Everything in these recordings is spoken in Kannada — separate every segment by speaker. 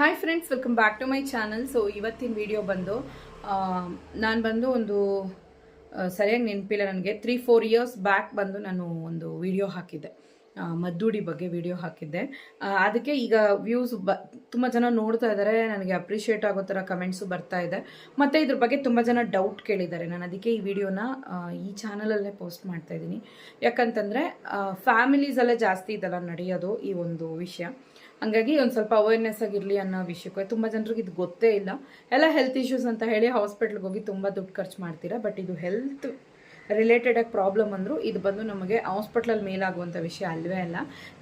Speaker 1: Hi friends welcome back to my channel so ಇವತ್ತಿನ ವಿಡಿಯೋ ಬಂದು ನಾನು ಬಂದು ಒಂದು ಸರಿಯಾಗಿ ನೆನಪಿಲ್ಲ ನನಗೆ. ತ್ರೀ ಫೋರ್ ಇಯರ್ಸ್ ಬ್ಯಾಕ್ ಬಂದು ನಾನು ಒಂದು ವಿಡಿಯೋ ಹಾಕಿದ್ದೆ. ಮದ್ದೂಡಿ ಬಗ್ಗೆ ವಿಡಿಯೋ ಹಾಕಿದ್ದೆ. ಅದಕ್ಕೆ ಈಗ ವ್ಯೂಸ್ ಬ, ತುಂಬ ಜನ ನೋಡ್ತಾ ಇದ್ದಾರೆ ನನಗೆ ಅಪ್ರಿಷಿಯೇಟ್ ಆಗೋ ಥರ ಕಮೆಂಟ್ಸು ಬರ್ತಾ ಇದೆ. ಮತ್ತು ಇದ್ರ ಬಗ್ಗೆ ತುಂಬ ಜನ ಡೌಟ್ ಕೇಳಿದ್ದಾರೆ. ನಾನು ಅದಕ್ಕೆ ಈ ವಿಡಿಯೋನ ಈ ಚಾನಲಲ್ಲೇ ಪೋಸ್ಟ್ ಮಾಡ್ತಾ ಇದ್ದೀನಿ. ಯಾಕಂತಂದರೆ ಫ್ಯಾಮಿಲೀಸಲ್ಲೇ ಜಾಸ್ತಿ ಇದೆಲ್ಲ ನಡೆಯೋದು ಈ ಒಂದು ವಿಷಯ. ಹಂಗಾಗಿ ಒಂದು ಸ್ವಲ್ಪ ಅವೇರ್ನೆಸ್ ಆಗಿರಲಿ ಅನ್ನೋ ವಿಷಯಕ್ಕೆ, ತುಂಬ ಜನರಿಗೆ ಇದು ಗೊತ್ತೇ ಇಲ್ಲ. ಎಲ್ಲ ಹೆಲ್ತ್ ಇಶ್ಯೂಸ್ ಅಂತ ಹೇಳಿ ಹಾಸ್ಪಿಟ್ಲ್ಗೆ ಹೋಗಿ ತುಂಬ ದುಡ್ಡು ಖರ್ಚು ಮಾಡ್ತೀರಾ ಬಟ್ ಇದು ಹೆಲ್ತ್ ರಿಲೇಟೆಡ್ ಆಗಿ ಪ್ರಾಬ್ಲಮ್ ಅಂದರೂ ಇದು ಬಂದು ನಮಗೆ ಹಾಸ್ಪಿಟ್ಲಲ್ಲಿ ಮೇಲಾಗುವಂಥ ವಿಷಯ ಅಲ್ವೇ ಅಲ್ಲ.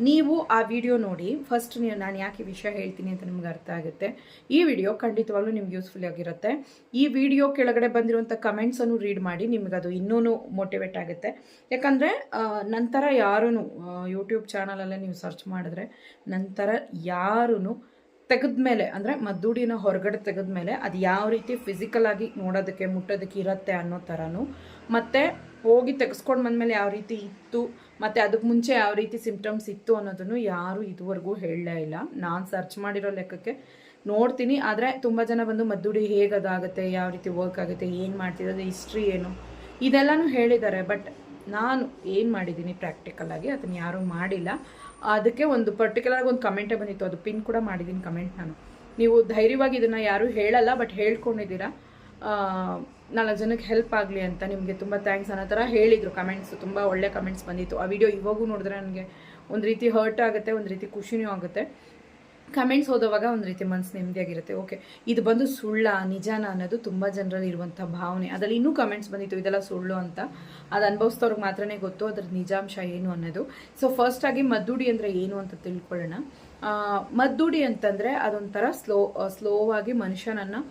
Speaker 1: ನೀವು ಆ ವಿಡಿಯೋ ನೋಡಿ ಫಸ್ಟ್ ನೀವು ನಾನು ಯಾಕೆ ವಿಷಯ ಹೇಳ್ತೀನಿ ಅಂತ ನಿಮ್ಗೆ ಅರ್ಥ ಆಗುತ್ತೆ. ಈ ವಿಡಿಯೋ ಖಂಡಿತವಾಗ್ಲೂ ನಿಮ್ಗೆ ಯೂಸ್ಫುಲ್ ಆಗಿರುತ್ತೆ. ಈ ವಿಡಿಯೋ ಕೆಳಗಡೆ ಬಂದಿರುವಂಥ ಕಮೆಂಟ್ಸನ್ನು ರೀಡ್ ಮಾಡಿ, ನಿಮ್ಗೆ ಅದು ಇನ್ನೂ ಮೋಟಿವೇಟ್ ಆಗುತ್ತೆ. ಯಾಕಂದರೆ ನಂತರ ಯಾರೂ ಯೂಟ್ಯೂಬ್ ಚಾನಲಲ್ಲೇ ನೀವು ಸರ್ಚ್ ಮಾಡಿದ್ರೆ ನಂತರ ಯಾರೂ ತೆಗೆದ್ಮೇಲೆ, ಅಂದರೆ ಮದ್ದುಡಿನ ಹೊರಗಡೆ ತೆಗೆದ್ಮೇಲೆ ಅದು ಯಾವ ರೀತಿ ಫಿಸಿಕಲ್ ಆಗಿ ನೋಡೋದಕ್ಕೆ, ಮುಟ್ಟೋದಕ್ಕೆ ಇರತ್ತೆ ಅನ್ನೋ ಥರನೂ ಮತ್ತು ಹೋಗಿ ತೆಗೆಸ್ಕೊಂಡು ಬಂದಮೇಲೆ ಯಾವ ರೀತಿ ಇತ್ತು, ಮತ್ತು ಅದಕ್ಕೆ ಮುಂಚೆ ಯಾವ ರೀತಿ ಸಿಂಪ್ಟಮ್ಸ್ ಇತ್ತು ಅನ್ನೋದನ್ನು ಯಾರೂ ಇದುವರೆಗೂ ಹೇಳಲೇ ಇಲ್ಲ. ನಾನು ಸರ್ಚ್ ಮಾಡಿರೋ ಲೆಕ್ಕಕ್ಕೆ ನೋಡ್ತೀನಿ, ಆದರೆ ತುಂಬ ಜನ ಬಂದು ಮದ್ದುಡಿ ಹೇಗೆ ಅದಾಗುತ್ತೆ, ಯಾವ ರೀತಿ ವರ್ಕ್ ಆಗುತ್ತೆ, ಏನು ಮಾಡ್ತಿರೋದು ಹಿಸ್ಟ್ರಿ ಏನು, ಇದೆಲ್ಲನೂ ಹೇಳಿದ್ದಾರೆ. ಬಟ್ ನಾನು ಏನು ಮಾಡಿದ್ದೀನಿ ಪ್ರಾಕ್ಟಿಕಲ್ ಆಗಿ, ಅದನ್ನು ಯಾರೂ ಮಾಡಿಲ್ಲ. ಅದಕ್ಕೆ ಒಂದು ಪರ್ಟಿಕ್ಯುಲರ್ ಒಂದು ಕಮೆಂಟೇ ಬಂದಿತ್ತು. ಅದು ಪಿನ್ ಕೂಡ ಮಾಡಿದ್ದೀನಿ ಕಮೆಂಟ್ ನಾನು. ನೀವು ಧೈರ್ಯವಾಗಿ ಇದನ್ನು ಯಾರೂ ಹೇಳಲ್ಲ ಬಟ್ ಹೇಳ್ಕೊಂಡಿದ್ದೀರಾ. ನಾಲ್ಕು ಜನಕ್ಕೆ ಹೆಲ್ಪ್ ಆಗಲಿ ಅಂತ ನಿಮಗೆ ತುಂಬ ಥ್ಯಾಂಕ್ಸ್ ಅನ್ನೋ ಥರ ಹೇಳಿದರು. ಕಮೆಂಟ್ಸ್ ತುಂಬ ಒಳ್ಳೆ ಕಮೆಂಟ್ಸ್ ಬಂದಿತ್ತು. ಆ ವಿಡಿಯೋ ಇವಾಗೂ ನೋಡಿದ್ರೆ ನನಗೆ ಒಂದು ರೀತಿ ಹರ್ಟ್ ಆಗುತ್ತೆ, ಒಂದು ರೀತಿ ಖುಷಿನೂ ಆಗುತ್ತೆ. ಕಮೆಂಟ್ಸ್ ಓದೋವಾಗ ಒಂದು ರೀತಿ ಮನಸ್ಸು ನೆಮ್ಮದಿಯಾಗಿರುತ್ತೆ ಓಕೆ ಇದು ಬಂದು ಸುಳ್ಳ, ನಿಜಾನ ಅನ್ನೋದು ತುಂಬ ಜನರಲ್ಲಿ ಇರುವಂಥ ಭಾವನೆ. ಅದರಲ್ಲಿ ಇನ್ನೂ ಕಮೆಂಟ್ಸ್ ಬಂದಿತ್ತು, ಇದೆಲ್ಲ ಸುಳ್ಳು ಅಂತ. ಅದು ಅನುಭವಿಸ್ತವ್ರಿಗೆ ಮಾತ್ರನೇ ಗೊತ್ತು, ಅದ್ರ ನಿಜಾಂಶ ಏನು ಅನ್ನೋದು. ಸೊ ಆಗಿ ಮದ್ದುಡಿ ಅಂದರೆ ಏನು ಅಂತ ತಿಳ್ಕೊಳ್ಳೋಣ. ಮದ್ದುಡಿ ಅಂತಂದರೆ ಅದೊಂಥರ ಸ್ಲೋ ಸ್ಲೋವಾಗಿ ಮನುಷ್ಯನನ್ನು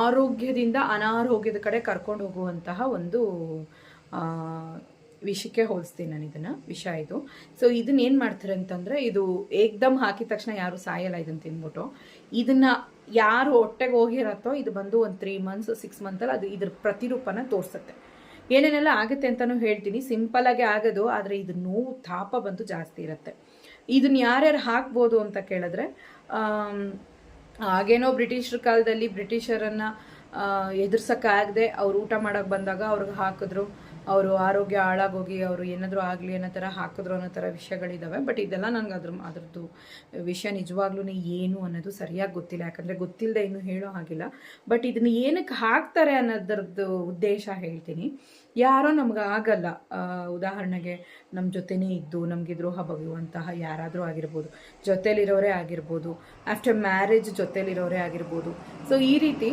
Speaker 1: ಆರೋಗ್ಯದಿಂದ ಅನಾರೋಗ್ಯದ ಕಡೆ ಕರ್ಕೊಂಡು ಹೋಗುವಂತಹ ಒಂದು ಆ, ವಿಷಯಕ್ಕೆ ಹೋಲಿಸ್ತೀನಿ ನಾನು ಇದನ್ನು ವಿಷ ಇದು. ಸೊ ಇದನ್ನ ಏನು ಮಾಡ್ತಾರೆ ಅಂತಂದರೆ ಇದು ಏಕ್ದಮ್ ಹಾಕಿದ ತಕ್ಷಣ ಯಾರು ಸಾಯಲ್ಲ ಇದನ್ನು ತಿಂದ್ಬಿಟ್ಟು ಇದನ್ನು ಯಾರು ಹೊಟ್ಟೆಗೆ ಹೋಗಿರತ್ತೋ ಇದು ಬಂದು ಒಂದು ತ್ರೀ ಮಂತ್ಸ್ ಸಿಕ್ಸ್ ಮಂತಲ್ಲಿ ಅದು ಇದ್ರ ಪ್ರತಿರೂಪನ ತೋರಿಸುತ್ತೆ. ಏನೇನೆಲ್ಲ ಆಗುತ್ತೆ ಅಂತಲೂ ಹೇಳ್ತೀನಿ. ಸಿಂಪಲಾಗಿ ಆಗೋದು ಆದರೆ ಇದು ನೋವು ತಾಪ ಬಂದು ಜಾಸ್ತಿ ಇರುತ್ತೆ. ಇದನ್ನ ಯಾರ್ಯಾರು ಹಾಕ್ಬೋದು ಅಂತ ಕೇಳಿದ್ರೆ ಹಾಗೇನೋ ಬ್ರಿಟಿಷರ ಕಾಲದಲ್ಲಿ ಬ್ರಿಟಿಷರನ್ನು ಎದುರ್ಸೋಕ್ಕಾಗದೆ ಅವ್ರು ಊಟ ಮಾಡೋಕೆ ಬಂದಾಗ ಅವ್ರಿಗೆ ಹಾಕಿದ್ರು. ಅವರು ಆರೋಗ್ಯ ಹಾಳಾಗೋಗಿ ಅವರು ಏನಾದರೂ ಆಗಲಿ ಅನ್ನೋ ಥರ ಹಾಕಿದ್ರು ಅನ್ನೋ ಥರ ವಿಷಯಗಳಿದ್ದಾವೆ ಬಟ್ ಇದೆಲ್ಲ ನನಗೆ ಅದ್ರ ಅದ್ರದ್ದು ವಿಷಯ ನಿಜವಾಗ್ಲೂ ಏನು ಅನ್ನೋದು ಸರಿಯಾಗಿ ಗೊತ್ತಿಲ್ಲ. ಯಾಕಂದರೆ ಗೊತ್ತಿಲ್ಲದೆ ಇನ್ನೂ ಹೇಳೋ ಹಾಗಿಲ್ಲ. ಬಟ್ ಇದನ್ನ ಏನಕ್ಕೆ ಹಾಕ್ತಾರೆ ಅನ್ನೋದ್ರದ್ದು ಉದ್ದೇಶ ಹೇಳ್ತೀನಿ. ಯಾರೋ ನಮ್ಗೆ ಆಗಲ್ಲ. ಉದಾಹರಣೆಗೆ ನಮ್ಮ ಜೊತೆನೇ ಇದ್ದು, ನಮಗೆ ದ್ರೋಹ ಬಗೆಯುವಂತಹ ಯಾರಾದರೂ ಆಗಿರ್ಬೋದು, ಜೊತೇಲಿರೋರೇ ಆಗಿರ್ಬೋದು ಆಫ್ಟರ್ ಮ್ಯಾರೇಜ್ ಜೊತೇಲಿರೋರೇ ಆಗಿರ್ಬೋದು. ಸೊ ಈ ರೀತಿ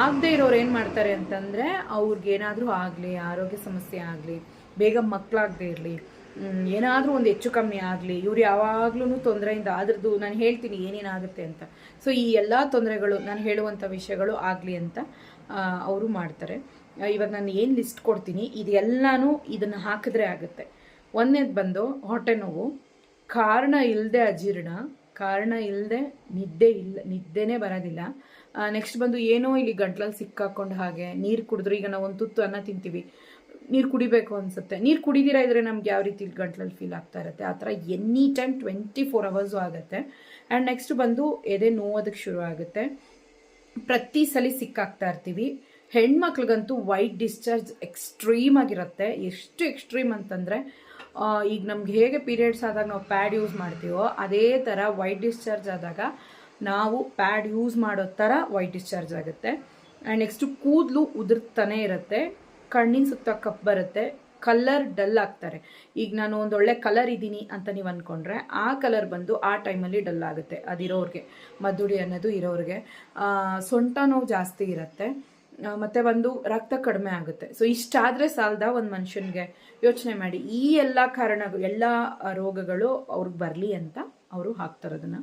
Speaker 1: ಆಗದೆ ಇರೋರು ಏನು ಮಾಡ್ತಾರೆ ಅಂತಂದರೆ ಅವ್ರಿಗೇನಾದರೂ ಆಗಲಿ, ಆರೋಗ್ಯ ಸಮಸ್ಯೆ ಆಗಲಿ, ಬೇಗ ಮಕ್ಕಳಾಗದೇ ಇರಲಿ ಏನಾದರೂ ಒಂದು ಹೆಚ್ಚು ಕಮ್ಮಿ ಆಗಲಿ, ಇವ್ರು ಯಾವಾಗ್ಲೂ ತೊಂದರೆಯಿಂದ ಅದ್ರದ್ದು ನಾನು ಹೇಳ್ತೀನಿ ಏನೇನಾಗುತ್ತೆ ಅಂತ. ಸೊ ಈ ಎಲ್ಲ ತೊಂದರೆಗಳು, ನಾನು ಹೇಳುವಂಥ ವಿಷಯಗಳು ಆಗಲಿ ಅಂತ ಅವರು ಮಾಡ್ತಾರೆ. ಇವಾಗ ನಾನು ಏನು ಲಿಸ್ಟ್ ಕೊಡ್ತೀನಿ ಇದೆಲ್ಲನೂ ಇದನ್ನು ಹಾಕಿದ್ರೆ ಆಗುತ್ತೆ. ಒಂದನೇದು ಬಂದು ಹೊಟ್ಟೆ ನೋವು. ಕಾರಣ ಇಲ್ಲದೆ ಅಜೀರ್ಣ, ಕಾರಣ ಇಲ್ಲದೆ ನಿದ್ದೆ ಇಲ್ಲ, ನಿದ್ದೆನೇ ಬರೋದಿಲ್ಲ. ನೆಕ್ಸ್ಟ್ ಬಂದು ಏನೋ ಇಲ್ಲಿ ಗಂಟ್ಲಲ್ಲಿ ಸಿಕ್ಕಾಕೊಂಡು ಹಾಗೆ ನೀರು ಕುಡಿದ್ರು. ಈಗ ನಾವು ಒಂದು ತುತ್ತು ಅನ್ನ ತಿಂತೀವಿ. ನೀರು ಕುಡಿಬೇಕು ಅನಿಸುತ್ತೆ. ನೀರು ಕುಡಿದಿರ ಇದ್ರೆ ನಮ್ಗೆ ಯಾವ ರೀತಿ ಗಂಟ್ಲಲ್ಲಿ ಫೀಲ್ ಆಗ್ತಾ ಇರುತ್ತೆ? ಆ ಥರ any time twenty four hours ಆಗುತ್ತೆ. ಆ್ಯಂಡ್ ನೆಕ್ಸ್ಟ್ ಬಂದು ಎದೆ ನೋವೋದಕ್ಕೆ ಶುರು ಆಗುತ್ತೆ. ಪ್ರತಿ ಸಲ ಸಿಕ್ಕಾಗ್ತಾ ಇರ್ತೀವಿ. ಹೆಣ್ಮಕ್ಳಿಗಂತೂ ವೈಟ್ ಡಿಸ್ಚಾರ್ಜ್ ಎಕ್ಸ್ಟ್ರೀಮ್ ಆಗಿರುತ್ತೆ. ಎಷ್ಟು ಎಕ್ಸ್ಟ್ರೀಮ್ ಅಂತಂದರೆ ಈಗ ನಮ್ಗೆ ಹೇಗೆ ಪೀರಿಯಡ್ಸ್ ಆದಾಗ ನಾವು ಪ್ಯಾಡ್ ಯೂಸ್ ಮಾಡ್ತೀವೋ, ಅದೇ ಥರ ವೈಟ್ ಡಿಸ್ಚಾರ್ಜ್ ಆದಾಗ ನಾವು ಪ್ಯಾಡ್ ಯೂಸ್ ಮಾಡೋ ಥರ ವೈಟ್ ಡಿಸ್ಚಾರ್ಜ್ ಆಗುತ್ತೆ. ಆ್ಯಂಡ್ ನೆಕ್ಸ್ಟು ಕೂದಲು ಉದುರ್ತಾನೆ ಇರುತ್ತೆ. ಕಣ್ಣಿನ ಸುತ್ತ ಕಪ್ಪು ಬರುತ್ತೆ. ಕಲರ್ ಡಲ್ ಆಗ್ತಾರೆ. ಈಗ ನಾನು ಒಂದು ಒಳ್ಳೆ ಕಲರ್ ಇದ್ದೀನಿ ಅಂತ ನೀವು ಅಂದ್ಕೊಂಡ್ರೆ ಆ ಕಲರ್ ಬಂದು ಆ ಟೈಮಲ್ಲಿ ಡಲ್ ಆಗುತ್ತೆ. ಅದಿರೋರಿಗೆ ಮದ್ದುಡಿ ಅನ್ನೋದು ಇರೋರಿಗೆ. ಸೊಂಟ ನೋವು ಜಾಸ್ತಿ ಇರುತ್ತೆ. ಮತ್ತು ಮತ್ತೆ ಒಂದು ರಕ್ತ ಕಡಿಮೆ ಆಗುತ್ತೆ. ಸೊ ಇಷ್ಟಾದರೆ ಸಾಲದ ಒಂದು ಮನುಷ್ಯನಿಗೆ ಯೋಚನೆ ಮಾಡಿ. ಈ ಎಲ್ಲ ಕಾರಣಗಳು ಎಲ್ಲ ರೋಗಗಳು ಅವ್ರಿಗೆ ಬರಲಿ ಅಂತ ಅವರು ಹಾಕ್ತಾರೆ ಅದನ್ನು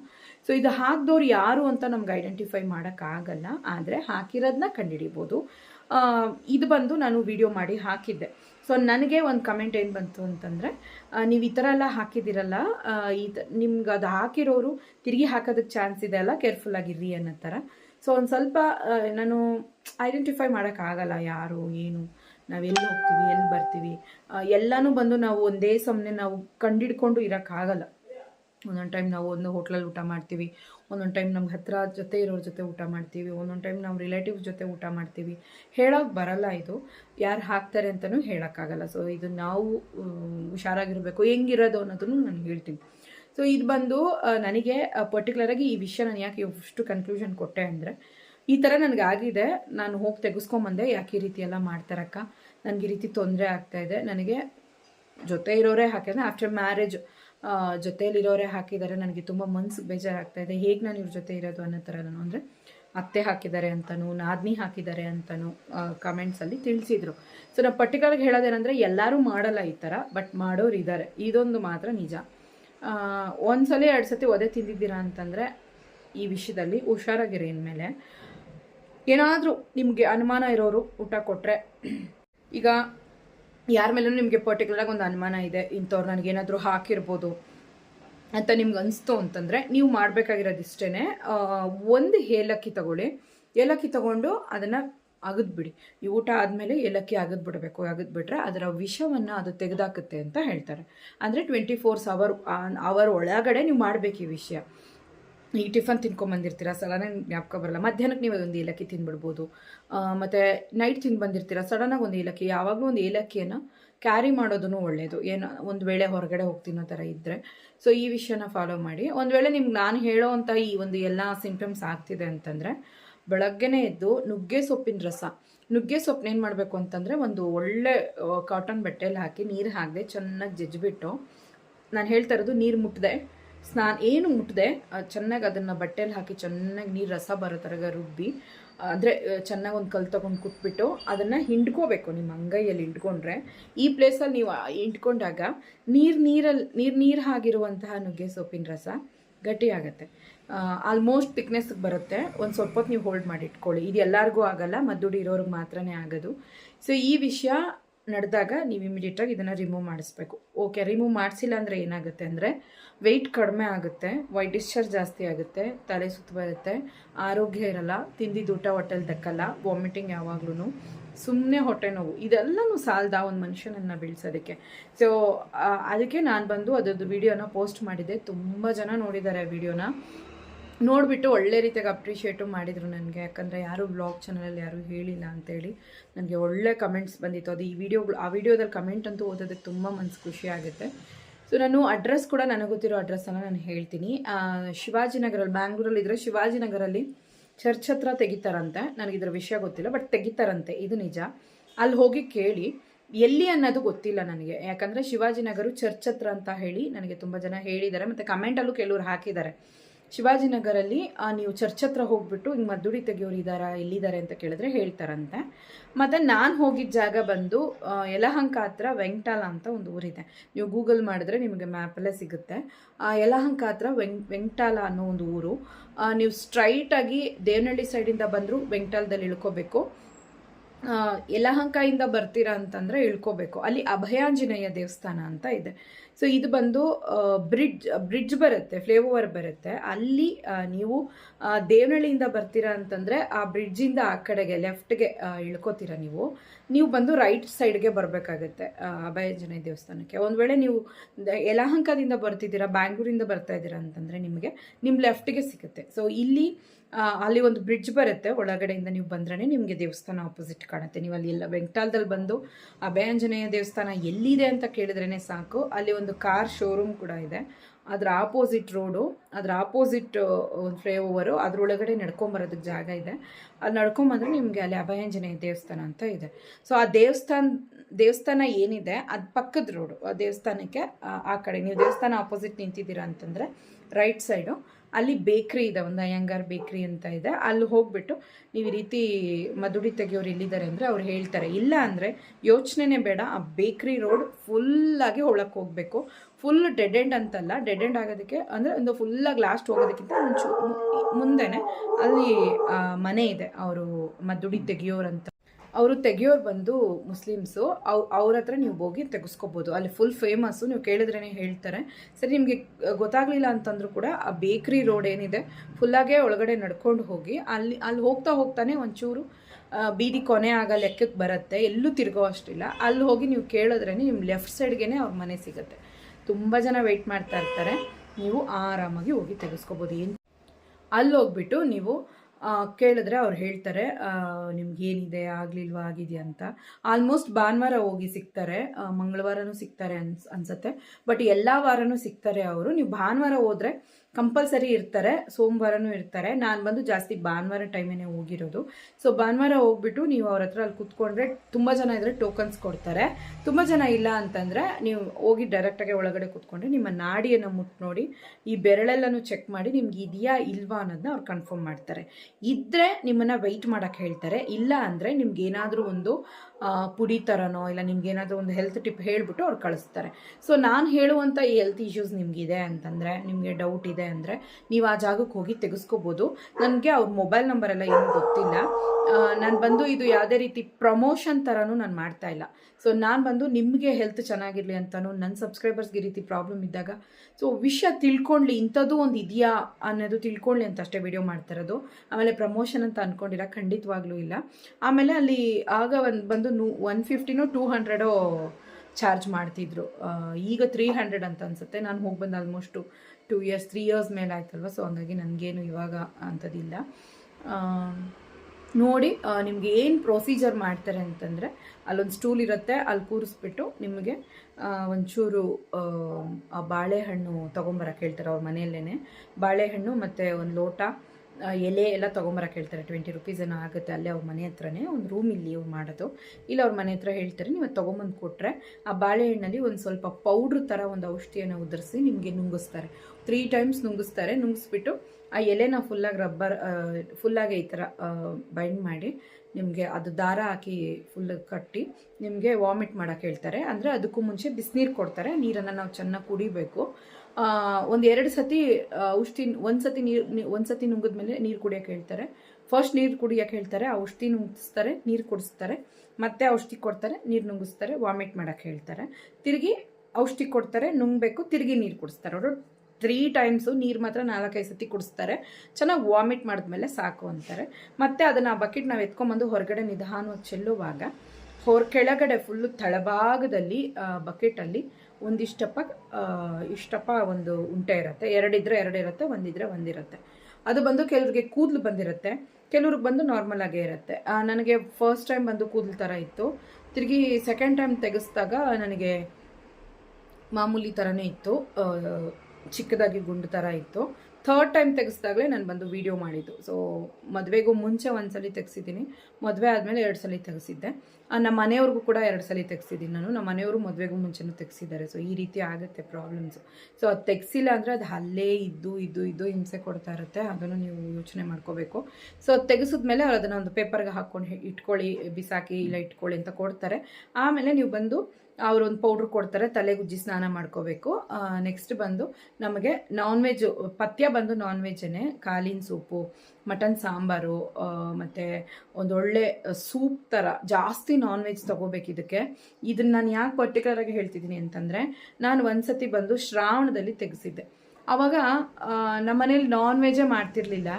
Speaker 1: ಸೊ ಇದು ಹಾಕ್ದವ್ರು ಯಾರು ಅಂತ ನಮ್ಗೆ ಐಡೆಂಟಿಫೈ ಮಾಡೋಕ್ಕಾಗಲ್ಲ, ಆದರೆ ಹಾಕಿರೋದನ್ನ ಕಂಡುಹಿಡಿಬೋದು ಇದು ಬಂದು ನಾನು ವಿಡಿಯೋ ಮಾಡಿ ಹಾಕಿದ್ದೆ. ಸೊ ನನಗೆ ಒಂದು ಕಮೆಂಟ್ ಏನು ಬಂತು ಅಂತಂದರೆ ನೀವು ಈ ಥರ ಎಲ್ಲ ಹಾಕಿದ್ದೀರಲ್ಲ ಈ ತ, ನಿಮ್ಗೆ ಅದು ಹಾಕಿರೋರು ತಿರುಗಿ ಹಾಕೋದಕ್ಕೆ ಚಾನ್ಸ್ ಇದೆ ಅಲ್ಲ ಕೇರ್ಫುಲ್ ಆಗಿರ್ರಿ ಅನ್ನೋ ಥರ ಸೊ ಒಂದು ಸ್ವಲ್ಪ ನಾನು ಐಡೆಂಟಿಫೈ ಮಾಡೋಕ್ಕಾಗಲ್ಲ ಯಾರು, ಏನು, ನಾವು ಎಲ್ಲಿ ಹೋಗ್ತೀವಿ, ಎಲ್ಲಿ ಬರ್ತೀವಿ. ಎಲ್ಲನೂ ಬಂದು ನಾವು ಒಂದೇ ಸಮನೆ ನಾವು ಕಂಡಿಡ್ಕೊಂಡು ಇರೋಕ್ಕಾಗಲ್ಲ. ಒಂದೊಂದು ಟೈಮ್ ನಾವು ಒಂದು ಹೋಟ್ಲಲ್ಲಿ ಊಟ ಮಾಡ್ತೀವಿ, ಒಂದೊಂದು ಟೈಮ್ ನಮ್ಗೆ ಹತ್ತಿರ ಜೊತೆ ಇರೋರ ಜೊತೆ ಊಟ ಮಾಡ್ತೀವಿ, ಒಂದೊಂದು ಟೈಮ್ ನಾವು ರಿಲೇಟಿವ್ಸ್ ಜೊತೆ ಊಟ ಮಾಡ್ತೀವಿ. ಹೇಳೋಕೆ ಬರಲ್ಲ ಇದು, ಯಾರು ಹಾಕ್ತಾರೆ ಅಂತಲೂ ಹೇಳೋಕ್ಕಾಗಲ್ಲ. ಸೊ ಇದು ನಾವು ಹುಷಾರಾಗಿರಬೇಕು, ಹೆಂಗಿರೋದು ಅನ್ನೋದನ್ನು ನಾನು ಹೇಳ್ತೀನಿ. ಸೊ ಇದು ಬಂದು ನನಗೆ ಪರ್ಟಿಕ್ಯುಲರಾಗಿ ಈ ವಿಷಯ ನಾನು ಯಾಕೆ ಇಷ್ಟು ಕನ್ಕ್ಲೂಷನ್ ಕೊಟ್ಟೆ ಅಂದರೆ, ಈ ಥರ ನನಗೆ ಆಗಿದೆ ನಾನು ಹೋಗಿ ತೆಗೆಸ್ಕೊಂಬಂದೆ, ಯಾಕೆ ಈ ರೀತಿ ಎಲ್ಲ ಮಾಡ್ತಾರಕ್ಕ? ನನಗೆ ಈ ರೀತಿ ತೊಂದರೆ ಆಗ್ತಾ ಇದೆ, ನನಗೆ ಜೊತೆ ಇರೋರೇ ಹಾಕಿದ್ರೆ ಆಫ್ಟರ್ ಮ್ಯಾರೇಜ್ ಜೊತೆಯಲ್ಲಿರೋರೇ ಹಾಕಿದ್ದಾರೆ. ನನಗೆ ತುಂಬ ಮನ್ಸಿಗೆ ಬೇಜಾರಾಗ್ತಾ ಇದೆ. ಹೇಗೆ ನಾನು ಇವ್ರ ಜೊತೆ ಇರೋದು ಅನ್ನೋ ಥರ ನಾನು ಅಂದರೆ ಅತ್ತೆ ಹಾಕಿದ್ದಾರೆ ಅಂತಲೂ ನಾದ್ನಿ ಹಾಕಿದ್ದಾರೆ ಅಂತಲೂ ಕಮೆಂಟ್ಸಲ್ಲಿ ತಿಳಿಸಿದರು. ಸೊ ನಾವು ಪರ್ಟಿಕ್ಯುಲರ್ಗೆ ಹೇಳೋದೇನಂದರೆ, ಎಲ್ಲರೂ ಮಾಡಲ್ಲ ಈ ಥರ ಬಟ್ ಮಾಡೋರು ಇದ್ದಾರೆ ಇದೊಂದು ಮಾತ್ರ ನಿಜ. ಒಂದು ಸಲ ಎರಡು ಸತಿ ಒದೆ ತಿಂದಿದ್ದೀರಾ ಅಂತಂದರೆ, ಈ ವಿಷಯದಲ್ಲಿ ಹುಷಾರಾಗಿರಿ ಇನ್ಮೇಲೆ. ಏನಾದರೂ ನಿಮಗೆ ಅನುಮಾನ ಇರೋರು ಊಟ ಕೊಟ್ಟರೆ ಈಗ ಯಾರ ಮೇಲೂ ನಿಮಗೆ ಪರ್ಟಿಕ್ಯುಲರಾಗಿ ಒಂದು ಅನುಮಾನ ಇದೆ, ಇಂಥವ್ರು ನನಗೇನಾದರೂ ಹಾಕಿರ್ಬೋದು ಅಂತ ನಿಮ್ಗೆ ಅನಿಸ್ತು ಅಂತಂದರೆ ನೀವು ಮಾಡಬೇಕಾಗಿರೋದು ಇಷ್ಟೇ ಒಂದು ಏಲಕ್ಕಿ ತಗೊಳ್ಳಿ. ಏಲಕ್ಕಿ ತಗೊಂಡು ಅದನ್ನು ಅಗದ್ಬಿಡಿ. ಈ ಊಟ ಆದಮೇಲೆ ಏಲಕ್ಕಿ ಅಗದ್ಬಿಡಬೇಕು ಬಿಡಬೇಕು ಅಗದ್ ಬಿಟ್ರೆ ಅದರ ವಿಷವನ್ನು ಅದು ತೆಗೆದಾಕುತ್ತೆ ಅಂತ ಹೇಳ್ತಾರೆ. ಅಂದರೆ ಟ್ವೆಂಟಿ ಫೋರ್ಸ್ ಅವರ್ ಅವರ್ ಒಳಗಡೆ ನೀವು ಮಾಡಬೇಕು ಈ ವಿಷಯ. ಈ ಟಿಫನ್ ತಿನ್ಕೊಂಬಂದಿರ್ತೀರ ಆಗಿ ಜ್ಞಾಪಕ ಬರಲ್ಲ. ಮಧ್ಯಾಹ್ನಕ್ಕೆ ನೀವು ಒಂದು ಏಲಕ್ಕಿ ತಿಂದ್ಬಿಡ್ಬೋದು ಮತ್ತು ನೈಟ್ ತಿಂದು ಬಂದಿರ್ತೀರ ಆಗಿ ಒಂದು ಏಲಕ್ಕಿ? ಯಾವಾಗಲೂ ಒಂದು ಏಲಕ್ಕಿಯನ್ನು ಕ್ಯಾರಿ ಮಾಡೋದೂ ಒಳ್ಳೆಯದು ಏನು ಒಂದು ವೇಳೆ ಹೊರಗಡೆ ಹೋಗ್ತಿನೋ ಥರ ಇದ್ದರೆ ಸೊ, ಈ ವಿಷಯನ ಫಾಲೋ ಮಾಡಿ. ಒಂದು ವೇಳೆ ನಿಮ್ಗೆ ನಾನು ಹೇಳೋವಂಥ ಈ ಒಂದು ಎಲ್ಲ ಸಿಂಪ್ಟಮ್ಸ್ ಆಗ್ತಿದೆ ಅಂತಂದರೆ, ಬೆಳಗ್ಗೆನೇ ಎದ್ದು ನುಗ್ಗೆ ಸೊಪ್ಪಿನ ರಸ. ನುಗ್ಗೆ ಸೊಪ್ಪನ್ನ ಏನು ಮಾಡಬೇಕು ಅಂತಂದರೆ ಒಂದು ಒಳ್ಳೆ ಕಾಟನ್ ಬಟ್ಟೆಯಲ್ಲಿ ಹಾಕಿ ನೀರು ಹಾಕದೆ ಚೆನ್ನಾಗಿ ಜಜ್ಜಿಬಿಟ್ಟು ನಾನು ಹೇಳ್ತಾ ಇರೋದು ನೀರು ಮುಟ್ಟದೆ ಸ್ನಾನ ಏನು ಮುಟ್ಟದೆ ಚೆನ್ನಾಗಿ ಅದನ್ನು ಬಟ್ಟೆಯಲ್ಲಿ ಹಾಕಿ ಚೆನ್ನಾಗಿ ನೀರು ರಸ ಬರೋ ಥರ ರುಬ್ಬಿ ಅಂದರೆ ಚೆನ್ನಾಗಿ ಒಂದು ಕಲ್ ತೊಗೊಂಡು ಕುಟ್ಬಿಟ್ಟು ಅದನ್ನು ಹಿಂಡ್ಕೋಬೇಕು. ನಿಮ್ಮ ಅಂಗೈಯಲ್ಲಿ ಹಿಂಡ್ಕೊಂಡ್ರೆ, ಈ ಪ್ಲೇಸಲ್ಲಿ ನೀವು ಹಿಂಡ್ಕೊಂಡಾಗ ನೀರು ನೀರಲ್ಲಿ ನೀರು ನೀರು ಆಗಿರುವಂತಹ ನುಗ್ಗೆ ಸೊಪ್ಪಿನ ರಸ ಗಟ್ಟಿ ಆಲ್ಮೋಸ್ಟ್ ತಿಕ್ನೆಸ್ಗೆ ಬರುತ್ತೆ. ಒಂದು ಸ್ವಲ್ಪ ಹೊತ್ತು ನೀವು ಹೋಲ್ಡ್ ಮಾಡಿ ಇಟ್ಕೊಳ್ಳಿ. ಇದು ಎಲ್ಲರಿಗೂ ಆಗಲ್ಲ, ಮದ್ದುಡಿ ಇರೋರಿಗೆ ಮಾತ್ರನೇ ಆಗೋದು. ಸೊ ಈ ವಿಷಯ ನಡೆದಾಗ ನೀವು ಇಮಿಡಿಯೇಟಾಗಿ ಇದನ್ನು ರಿಮೂವ್ ಮಾಡಿಸ್ಬೇಕು. ಓಕೆ ರಿಮೂವ್ ಮಾಡಿಸಿಲ್ಲ ಅಂದರೆ ಏನಾಗುತ್ತೆ ಅಂದರೆ ವೆಯ್ಟ್ ಕಡಿಮೆ ಆಗುತ್ತೆ ವೈಟ್ ಡಿಸ್ಚಾರ್ಜ್ ಜಾಸ್ತಿ ಆಗುತ್ತೆ, ತಲೆ ಸುತ್ತ ಬರುತ್ತೆ ಆರೋಗ್ಯ ಇರಲ್ಲ, ತಿಂದಿದ್ದು ಊಟ ಹೊಟ್ಟೆಲ್ ದಕ್ಕಲ್ಲ ವಾಮಿಟಿಂಗ್ ಯಾವಾಗ್ಲೂ ಸುಮ್ಮನೆ ಹೊಟ್ಟೆ ನೋವು, ಇದೆಲ್ಲನೂ ಸಾಲದ ಒಂದು ಮನುಷ್ಯನನ್ನು ಬೀಳ್ಸೋದಕ್ಕೆ. ಸೊ ಅದಕ್ಕೆ ನಾನು ಬಂದು ಅದರದ್ದು ವಿಡಿಯೋನ ಪೋಸ್ಟ್ ಮಾಡಿದ್ದೆ ತುಂಬ ಜನ ನೋಡಿದ್ದಾರೆ ಆ ವಿಡಿಯೋನ ನೋಡಿಬಿಟ್ಟು ಒಳ್ಳೆ ರೀತಿಯಾಗಿ ಅಪ್ರಿಷಿಯೇಟು ಮಾಡಿದರು ನನಗೆ. ಯಾಕಂದರೆ ಯಾರೂ ಬ್ಲಾಗ್ ಚಾನಲಲ್ಲಿ ಯಾರೂ ಹೇಳಿಲ್ಲ ಅಂತೇಳಿ ನನಗೆ ಒಳ್ಳೆ ಕಮೆಂಟ್ಸ್ ಬಂದಿತ್ತು. ಅದು ಈ ವಿಡಿಯೋಗಳು ಆ ವಿಡಿಯೋದಲ್ಲಿ ಕಮೆಂಟ್ ಅಂತೂ ಓದೋದಕ್ಕೆ ತುಂಬ ಮನಸ್ಸು ಖುಷಿ ಆಗುತ್ತೆ. ಸೊ ನಾನು ಅಡ್ರೆಸ್ ಕೂಡ ನನಗೆ ಗೊತ್ತಿರೋ ಅಡ್ರೆಸ್ಸನ್ನು ನಾನು ಹೇಳ್ತೀನಿ. ಶಿವಾಜಿನಗರಲ್ಲಿ ಬ್ಯಾಂಗ್ಳೂರಲ್ಲಿ ಇದ್ದರೆ ಶಿವಾಜಿನಗರಲ್ಲಿ ಚರ್ಚ್ ಹತ್ರ ತೆಗಿತಾರಂತೆ. ನನಗೆ ಇದರ ವಿಷಯ ಗೊತ್ತಿಲ್ಲ ಬಟ್ ತೆಗಿತಾರಂತೆ. ಇದು ನಿಜ. ಅಲ್ಲಿ ಹೋಗಿ ಕೇಳಿ. ಎಲ್ಲಿ ಅನ್ನೋದು ಗೊತ್ತಿಲ್ಲ ನನಗೆ. ಯಾಕಂದರೆ ಶಿವಾಜಿನಗರು ಚರ್ಚ್ ಹತ್ರ ಅಂತ ಹೇಳಿ ನನಗೆ ತುಂಬ ಜನ ಹೇಳಿದ್ದಾರೆ. ಮತ್ತು ಕಮೆಂಟಲ್ಲೂ ಕೆಲವರು ಹಾಕಿದ್ದಾರೆ. ಶಿವಾಜಿನಗರಲ್ಲಿ ನೀವು ಚರ್ಚ್ ಹತ್ರ ಹೋಗ್ಬಿಟ್ಟು ಹಿಂಗೆ ಮದ್ದುಡಿ ತೆಗಿಯೋರು ಇದ್ದಾರಾ ಎಲ್ಲಿದ್ದಾರೆ ಅಂತ ಕೇಳಿದ್ರೆ ಹೇಳ್ತಾರಂತೆ. ಮತ್ತು ನಾನು ಹೋಗಿದ್ದ ಜಾಗ ಬಂದು ಯಲಹಂಕ ಹತ್ರ ವೆಂಕಟಾಲ ಅಂತ ಒಂದು ಊರಿದೆ. ನೀವು ಗೂಗಲ್ ಮಾಡಿದ್ರೆ ನಿಮಗೆ ಮ್ಯಾಪಲ್ಲೇ ಸಿಗುತ್ತೆ. ಆ ಯಲಹಂಕ ಹತ್ರ ವೆಂಕ್, ವೆಂಕಟಾಲ ಅನ್ನೋ ಒಂದು ಊರು. ನೀವು ಸ್ಟ್ರೈಟಾಗಿ ದೇವನಹಳ್ಳಿ ಸೈಡಿಂದ ಬಂದರೂ ವೆಂಕಟಾಲದಲ್ಲಿ ಇಳ್ಕೋಬೇಕು. ಯಲಹಂಕದಿಂದ ಬರ್ತೀರಾ ಅಂತಂದರೆ ಇಳ್ಕೋಬೇಕು ಅಲ್ಲಿ ಅಭಯಾಂಜನೇಯ ದೇವಸ್ಥಾನ ಅಂತ ಇದೆ. ಸೊ ಇದು ಬಂದು ಬ್ರಿಡ್ಜ್ ಬ್ರಿಡ್ಜ್ ಬರುತ್ತೆ ಫ್ಲೇವ್ ಬರುತ್ತೆ. ಅಲ್ಲಿ ನೀವು ದೇವನಹಳ್ಳಿಯಿಂದ ಬರ್ತೀರಾ ಅಂತಂದರೆ ಆ ಬ್ರಿಡ್ಜಿಂದ ಆ ಕಡೆಗೆ, ಲೆಫ್ಟ್ಗೆ ಇಳ್ಕೋತೀರಾ ನೀವು. ನೀವು ಬಂದು ರೈಟ್ ಸೈಡ್ಗೆ ಬರಬೇಕಾಗತ್ತೆ ಅಭಯಾಂಜನೇಯ ದೇವಸ್ಥಾನಕ್ಕೆ. ಒಂದು ವೇಳೆ ನೀವು ಯಲಹಂಕದಿಂದ ಬರ್ತಿದ್ದೀರಾ, ಬ್ಯಾಂಗ್ಳೂರಿಂದ ಬರ್ತಾ ಇದ್ದೀರಾ ಅಂತಂದರೆ ನಿಮಗೆ ನಿಮ್ಮ ಲೆಫ್ಟ್ಗೆ ಸಿಗುತ್ತೆ. ಸೊ ಇಲ್ಲಿ ಅಲ್ಲಿ ಒಂದು ಬ್ರಿಡ್ಜ್ ಬರುತ್ತೆ. ಒಳಗಡೆಯಿಂದ ನೀವು ಬಂದ್ರೆ ನಿಮಗೆ ದೇವಸ್ಥಾನ ಆಪೋಸಿಟ್ ಕಾಣುತ್ತೆ. ನೀವು ಅಲ್ಲಿ ಎಲ್ಲ ವೆಂಕಟಾಲದಲ್ಲಿ ಬಂದು ಅಭಯಾಂಜನೇಯ ದೇವಸ್ಥಾನ ಎಲ್ಲಿದೆ ಅಂತ ಕೇಳಿದ್ರೇ ಸಾಕು. ಅಲ್ಲಿ ಒಂದು ಕಾರ್ ಶೋರೂಮ್ ಕೂಡ ಇದೆ. ಅದರ ಆಪೋಸಿಟ್ ರೋಡು ಅದರ ಆಪೋಸಿಟ್ ಒಂದು ಫ್ಲೈ ಓವರು ಅದರೊಳಗಡೆ ನಡ್ಕೊಂಬರೋದಕ್ಕೆ ಜಾಗ ಇದೆ. ಅಲ್ಲಿ ನಡ್ಕೊಂಬಂದ್ರೆ ನಿಮಗೆ ಅಲ್ಲಿ ಅಭಯಾಂಜನೇಯ ದೇವಸ್ಥಾನ ಅಂತ ಇದೆ. ಸೊ ಆ ದೇವಸ್ಥಾನ ದೇವಸ್ಥಾನ ಏನಿದೆ, ಅದು ಪಕ್ಕದ ರೋಡು ಆ ದೇವಸ್ಥಾನಕ್ಕೆ, ಆ ಕಡೆ, ನೀವು ದೇವಸ್ಥಾನ ಆಪೋಸಿಟ್ ನಿಂತಿದ್ದೀರಾ ಅಂತಂದರೆ ರೈಟ್ ಸೈಡು ಅಲ್ಲಿ ಬೇಕ್ರಿ ಇದೆ, ಒಂದು ಅಯ್ಯಂಗಾರ್ ಬೇಕ್ರಿ ಅಂತ ಇದೆ. ಅಲ್ಲಿ ಹೋಗ್ಬಿಟ್ಟು ನೀವು ಈ ರೀತಿ ಮದುಡಿ ತೆಗಿಯೋರು ಎಲ್ಲಿದ್ದಾರೆ ಅಂದರೆ ಅವ್ರು ಹೇಳ್ತಾರೆ. ಇಲ್ಲ ಅಂದರೆ ಯೋಚನೆನೇ ಬೇಡ, ಆ ಬೇಕ್ರಿ ರೋಡ್ ಫುಲ್ಲಾಗಿ ಒಳಕ್ಕೆ ಹೋಗಬೇಕು. ಫುಲ್ ಡೆಡ್ ಎಂಡ್ ಅಂತಲ್ಲ ಡೆಡ್ ಎಂಡ್ ಆಗೋದಕ್ಕೆ ಅಂದರೆ ಒಂದು ಫುಲ್ಲಾಗಿ ಲಾಸ್ಟ್ ಹೋಗೋದಕ್ಕಿಂತ ಮುಂಚೆ ಮುಂದೆನೆ ಅಲ್ಲಿ ಮನೆ ಇದೆ, ಅವರು ಮದ್ದುಡಿ ತೆಗಿಯೋರಂತ ಅವರು ತೆಗೆಯೋರು ಬಂದು ಮುಸ್ಲಿಮ್ಸು, ಅವ್, ಅವ್ರ ಹತ್ರ ನೀವು ಹೋಗಿ ತೆಗೆಸ್ಕೋಬೋದು. ಅಲ್ಲಿ ಫುಲ್ ಫೇಮಸ್ಸು ನೀವು ಕೇಳಿದ್ರೇ ಹೇಳ್ತಾರೆ. ಸರಿ, ನಿಮಗೆ ಗೊತ್ತಾಗಲಿಲ್ಲ ಅಂತಂದ್ರೂ ಕೂಡ ಆ ಬೇಕ್ರಿ ರೋಡ್ ಏನಿದೆ ಫುಲ್ಲಾಗೆ ಒಳಗಡೆ ನಡ್ಕೊಂಡು ಹೋಗಿ, ಅಲ್ಲಿ ಅಲ್ಲಿ ಹೋಗ್ತಾ ಹೋಗ್ತಾನೆ ಒಂಚೂರು ಬೀದಿ ಕೊನೆ ಆಗ ಲೆಕ್ಕಕ್ಕೆ ಬರುತ್ತೆ. ಎಲ್ಲೂ ತಿರ್ಗೋ ಅಷ್ಟಿಲ್ಲ. ಅಲ್ಲಿ ಹೋಗಿ ನೀವು ಕೇಳಿದ್ರೇ ನಿಮ್ಮ ಲೆಫ್ಟ್ ಸೈಡ್ಗೆ ಅವ್ರ ಮನೆ ಸಿಗುತ್ತೆ. ತುಂಬ ಜನ ವೆಯ್ಟ್ ಮಾಡ್ತಾ ಇರ್ತಾರೆ. ನೀವು ಆರಾಮಾಗಿ ಹೋಗಿ ತೆಗೆಸ್ಕೋಬೋದು. ಏನು ಅಲ್ಲಿ ಹೋಗ್ಬಿಟ್ಟು ನೀವು ಕೇಳಿದ್ರೆ ಅವ್ರು ಹೇಳ್ತಾರೆ ನಿಮ್ಗೆ ಏನಿದೆ, ಆಗ್ಲಿಲ್ವಾ, ಆಗಿದೆಯಾ ಅಂತ. ಆಲ್ಮೋಸ್ಟ್ ಭಾನುವಾರ ಹೋಗಿ ಸಿಗ್ತಾರೆ ಮಂಗಳವಾರನೂ ಸಿಗ್ತಾರೆ ಅನ್ಸ್, ಅನ್ಸತ್ತೆ. ಬಟ್ ಎಲ್ಲ ವಾರನೂ ಸಿಗ್ತಾರೆ ಅವರು. ನೀವು ಭಾನುವಾರ ಹೋದ್ರೆ ಕಂಪಲ್ಸರಿ ಇರ್ತಾರೆ, ಸೋಮವಾರನೂ ಇರ್ತಾರೆ. ನಾನು ಬಂದು ಜಾಸ್ತಿ ಭಾನುವಾರ ಟೈಮೇನೆ ಹೋಗಿರೋದು. ಸೊ ಭಾನುವಾರ ಹೋಗ್ಬಿಟ್ಟು ನೀವು ಅವ್ರ ಹತ್ರ ಅಲ್ಲಿ ಕುತ್ಕೊಂಡ್ರೆ ತುಂಬ ಜನ ಇದ್ರೆ ಟೋಕನ್ಸ್ ಕೊಡ್ತಾರೆ. ತುಂಬ ಜನ ಇಲ್ಲ ಅಂತಂದರೆ ನೀವು ಹೋಗಿ ಡೈರೆಕ್ಟಾಗಿ ಒಳಗಡೆ ಕುತ್ಕೊಂಡ್ರೆ ನಿಮ್ಮ ನಾಡಿಯನ್ನು ಮುಟ್ಟು ನೋಡಿ, ಈ ಬೆರಳೆಲ್ಲನೂ ಚೆಕ್ ಮಾಡಿ ನಿಮ್ಗೆ ಇದೆಯಾ ಇಲ್ವಾ ಅನ್ನೋದನ್ನ ಅವ್ರು ಕನ್ಫರ್ಮ್ ಮಾಡ್ತಾರೆ. ಇದ್ದರೆ ನಿಮ್ಮನ್ನು ವೆಯ್ಟ್ ಮಾಡೋಕ್ಕೆ ಹೇಳ್ತಾರೆ. ಇಲ್ಲ ಅಂದರೆ ನಿಮ್ಗೆ ಏನಾದರೂ ಒಂದು ಪುಡಿ ಥರನೋ ಇಲ್ಲ ನಿಮ್ಗೆ ಏನಾದರೂ ಒಂದು ಹೆಲ್ತ್ ಟಿಪ್ ಹೇಳಿಬಿಟ್ಟು ಅವ್ರು ಕಳಿಸ್ತಾರೆ. ಸೊ ನಾನು ಹೇಳುವಂಥ ಈ ಹೆಲ್ತ್ ಇಶ್ಯೂಸ್ ನಿಮಗಿದೆ ಅಂತಂದರೆ ನಿಮಗೆ ಡೌಟ್ ಇದೆ ಅಂದರೆ ನೀವು ಆ ಜಾಗಕ್ಕೆ ಹೋಗಿ ತೆಗೆಸ್ಕೋಬೋದು. ನನಗೆ ಅವ್ರ ಮೊಬೈಲ್ ನಂಬರ್ ಎಲ್ಲ ಏನು ಗೊತ್ತಿಲ್ಲ. ನಾನು ಬಂದು ಇದು ಯಾವುದೇ ರೀತಿ ಪ್ರಮೋಷನ್ ಥರನೂ ನಾನು ಮಾಡ್ತಾ ಇಲ್ಲ. ಸೊ ನಾನು ಬಂದು ನಿಮಗೆ ಹೆಲ್ತ್ ಚೆನ್ನಾಗಿರಲಿ ಅಂತಲೂ ನನ್ನ ಸಬ್ಸ್ಕ್ರೈಬರ್ಸ್ಗೆ ಈ ರೀತಿ ಪ್ರಾಬ್ಲಮ್ ಇದ್ದಾಗ ಸೊ ವಿಷಯ ತಿಳ್ಕೊಳ್ಳಿ ಇಂಥದ್ದು ಒಂದು ಇದೆಯಾ ಅನ್ನೋದು ತಿಳ್ಕೊಳ್ಳಿ ಅಂತ ಅಷ್ಟೇ ವಿಡಿಯೋ ಮಾಡ್ತಾ ಇರೋದು. ಆಮೇಲೆ ಪ್ರಮೋಷನ್ ಅಂತ ಅಂದ್ಕೊಂಡಿರ ಖಂಡಿತವಾಗ್ಲೂ ಇಲ್ಲ. ಆಮೇಲೆ ಅಲ್ಲಿ ಆಗ ಒಂದು ಬಂದು ನೂ ಒನ್ ಫಿಫ್ಟಿನೋ ಟೂ ಹಂಡ್ರೆಡೋ ಚಾರ್ಜ್ ಮಾಡ್ತಿದ್ರು. ಈಗ ತ್ರೀ ಹಂಡ್ರೆಡ್ ಅಂತ ಅನ್ಸುತ್ತೆ. ನಾನು ಹೋಗಿ ಬಂದು almost two years three years ಮೇಲೆ ಆಯ್ತಲ್ವ? ಸೊ ಹಂಗಾಗಿ ನನಗೇನು ಇವಾಗ ಅಂಥದ್ದಿಲ್ಲ ನೋಡಿ ನಿಮಗೆ ಏನು ಪ್ರೊಸೀಜರ್ ಮಾಡ್ತಾರೆ ಅಂತಂದರೆ, ಅಲ್ಲೊಂದು ಸ್ಟೂಲ್ ಇರುತ್ತೆ ಅಲ್ಲಿ ಕೂರಿಸ್ಬಿಟ್ಟು ನಿಮಗೆ ಒಂಚೂರು ಬಾಳೆಹಣ್ಣು ತೊಗೊಂಬರಕ್ಕೆ ಹೇಳ್ತಾರೆ ಅವ್ರ ಮನೆಯಲ್ಲೇ ಬಾಳೆಹಣ್ಣು ಮತ್ತು ಒಂದು ಲೋಟ ಎಲೆ ಎಲ್ಲ ತೊಗೊಂಬರಕ್ಕೆ ಹೇಳ್ತಾರೆ ಟ್ವೆಂಟಿ ರುಪೀಸ್ ಏನೋ ಆಗುತ್ತೆ ಅಲ್ಲೇ ಅವ್ರ ಮನೆ ಹತ್ರನೇ, ಒಂದು ರೂಮ್ ಇಲ್ಲಿ ಅವ್ರು ಮಾಡೋದು. ಇಲ್ಲ ಅವ್ರ ಮನೆ ಹತ್ರ ಹೇಳ್ತಾರೆ, ನೀವು ತೊಗೊಂಬಂದು ಕೊಟ್ಟರೆ ಆ ಬಾಳೆಹಣ್ಣಲ್ಲಿ ಒಂದು ಸ್ವಲ್ಪ ಪೌಡ್ರ್ ಥರ ಒಂದು ಔಷಧಿಯನ್ನು ಉದುರಿಸಿ ನಿಮಗೆ ನುಂಗಿಸ್ತಾರೆ. Three times ನುಂಗಿಸ್ತಾರೆ. ನುಂಗಿಸ್ಬಿಟ್ಟು ಆ ಎಲೆನ ಫುಲ್ಲಾಗಿ ರಬ್ಬರ್ ಫುಲ್ಲಾಗಿ ಈ ಥರ ಬೈಂಡ್ ಮಾಡಿ ನಿಮಗೆ ಅದು ದಾರ ಹಾಕಿ ಫುಲ್ ಕಟ್ಟಿ ನಿಮಗೆ ವಾಮಿಟ್ ಮಾಡೋಕ್ಕೆ ಹೇಳ್ತಾರೆ. ಅಂದರೆ ಅದಕ್ಕೂ ಮುಂಚೆ ಬಿಸಿನೀರು ಕೊಡ್ತಾರೆ. ನೀರನ್ನು ನಾವು ಚೆನ್ನಾಗಿ ಕುಡಿಬೇಕು. ಒಂದು ಎರಡು ಸತಿ ಆ, ಔಷಧಿ ಒಂದು ಸತಿ ನೀರು ಒಂದು ಸತಿ ನುಂಗಿದ್ಮೇಲೆ ನೀರು ಕುಡಿಯೋಕೆ ಹೇಳ್ತಾರೆ. ಫಸ್ಟ್ ನೀರು ಕುಡಿಯೋಕೆ ಹೇಳ್ತಾರೆ ಔಷಧಿ ನುಂಗಿಸ್ತಾರೆ ನೀರು ಕುಡಿಸ್ತಾರೆ ಮತ್ತೆ ಔಷಧಿ ಕೊಡ್ತಾರೆ ನೀರು ನುಂಗಿಸ್ತಾರೆ ವಾಮಿಟ್ ಮಾಡೋಕ್ಕೆ ಹೇಳ್ತಾರೆ. ತಿರುಗಿ ಔಷಧಿ ಕೊಡ್ತಾರೆ ನುಂಗಬೇಕು ತಿರುಗಿ ನೀರು ಕುಡಿಸ್ತಾರೆ. ಅವರು ತ್ರೀ ಟೈಮ್ಸು ನೀರು ಮಾತ್ರ ನಾಲ್ಕೈದು ಸತಿ ಕುಡಿಸ್ತಾರೆ. ಚೆನ್ನಾಗಿ ವಾಮಿಟ್ ಮಾಡಿದ್ಮೇಲೆ ಸಾಕು ಅಂತಾರೆ. ಮತ್ತೆ ಅದನ್ನು ಆ ಬಕೆಟ್ ನಾವು ಎತ್ಕೊಂಬಂದು ಹೊರಗಡೆ ನಿಧಾನವಾಗಿ ಚೆಲ್ಲುವಾಗ ಹೊರ ಕೆಳಗಡೆ ಫುಲ್ಲು ತಳಭಾಗದಲ್ಲಿ ಬಕೆಟಲ್ಲಿ ಒಂದಿಷ್ಟಪ್ಪ ಇಷ್ಟಪ್ಪ ಒಂದು ಉಂಟೆ ಇರುತ್ತೆ. ಎರಡಿದ್ರೆ ಎರಡು ಇರುತ್ತೆ, ಒಂದಿದ್ರೆ ಒಂದಿರುತ್ತೆ ಅದು ಬಂದು ಕೆಲವ್ರಿಗೆ ಕೂದಲು ಬಂದಿರುತ್ತೆ. ಕೆಲವ್ರಿಗೆ ಬಂದು ನಾರ್ಮಲ್ ಆಗೇ ಇರುತ್ತೆ. ನನಗೆ ಫಸ್ಟ್ ಟೈಮ್ ಬಂದು ಕೂದಲು ಥರ ಇತ್ತು. ತಿರುಗಿ ಸೆಕೆಂಡ್ ಟೈಮ್ ತೆಗೆಸ್ದಾಗ ನನಗೆ ಮಾಮೂಲಿ ಥರನೇ ಇತ್ತು. ಚಿಕ್ಕದಾಗಿ ಗುಂಡು ಥರ ಇತ್ತು. ಥರ್ಡ್ ಟೈಮ್ ತೆಗೆಸ್ದಾಗಲೇ ನಾನು ಬಂದು ವೀಡಿಯೋ ಮಾಡಿದ್ದು. ಸೊ ಮದುವೆಗೂ ಮುಂಚೆ ಒಂದ್ಸಲಿ ತೆಗೆಸಿದ್ದೀನಿ. ಮದುವೆ ಆದಮೇಲೆ ಎರಡು ಸಲ ತೆಗೆಸಿದ್ದೆ. ನಮ್ಮ ಮನೆಯವ್ರಿಗೂ ಕೂಡ ಎರಡು ಸಲ ತೆಗೆಸಿದ್ದೀನಿ ನಾನು. ನಮ್ಮ ಮನೆಯವರು ಮದುವೆಗೂ ಮುಂಚೆನೂ ತೆಗೆಸಿದ್ದಾರೆ. ಸೊ ಈ ರೀತಿ ಆಗುತ್ತೆ ಪ್ರಾಬ್ಲಮ್ಸು ಸೊ ಅದು ತೆಗೆಸಿಲ್ಲ ಅಂದರೆ ಅದು ಅಲ್ಲೇ ಇದ್ದು ಇದ್ದು ಇದ್ದು ಹಿಂಸೆ ಕೊಡ್ತಾ ಇರುತ್ತೆ. ಅದನ್ನು ನೀವು ಯೋಚನೆ ಮಾಡ್ಕೋಬೇಕು. ಸೊ ಅದು ತೆಗೆಸಿದ್ಮೇಲೆ ಅವ್ರು ಅದನ್ನು ಒಂದು ಪೇಪರ್ಗೆ ಹಾಕ್ಕೊಂಡು ಇಟ್ಕೊಳ್ಳಿ, ಬಿಸಾಕಿ, ಇಲ್ಲ ಇಟ್ಕೊಳ್ಳಿ ಅಂತ ಕೊಡ್ತಾರೆ. ಆಮೇಲೆ ನೀವು ಬಂದು ಅವರೊಂದು ಪೌಡ್ರ್ ಕೊಡ್ತಾರೆ, ತಲೆಗುಜ್ಜಿ ಸ್ನಾನ ಮಾಡ್ಕೋಬೇಕು. ನೆಕ್ಸ್ಟ್ ಬಂದು ನಮಗೆ ನಾನ್ ವೆಜ್ ಪಥ್ಯ ಬಂದು ನಾನ್ ವೆಜ್ಜೇ ಕಾಲಿನ ಸೂಪು, ಮಟನ್ ಸಾಂಬಾರು ಮತ್ತು ಒಂದೊಳ್ಳೆ ಸೂಪ್ ಥರ ಜಾಸ್ತಿ ನಾನ್ ವೆಜ್ ತೊಗೋಬೇಕು ಇದಕ್ಕೆ. ಇದನ್ನ ನಾನು ಯಾಕೆ ಪರ್ಟಿಕ್ಯುಲರ್ ಆಗಿ ಹೇಳ್ತಿದ್ದೀನಿ ಅಂತಂದರೆ, ನಾನು ಒಂದ್ಸತಿ ಬಂದು ಶ್ರಾವಣದಲ್ಲಿ ತೆಗೆಸಿದ್ದೆ. ಆವಾಗ ನಮ್ಮ ಮನೇಲಿ ನಾನ್ ವೆಜ್ಜೇ ಮಾಡ್ತಿರ್ಲಿಲ್ಲ.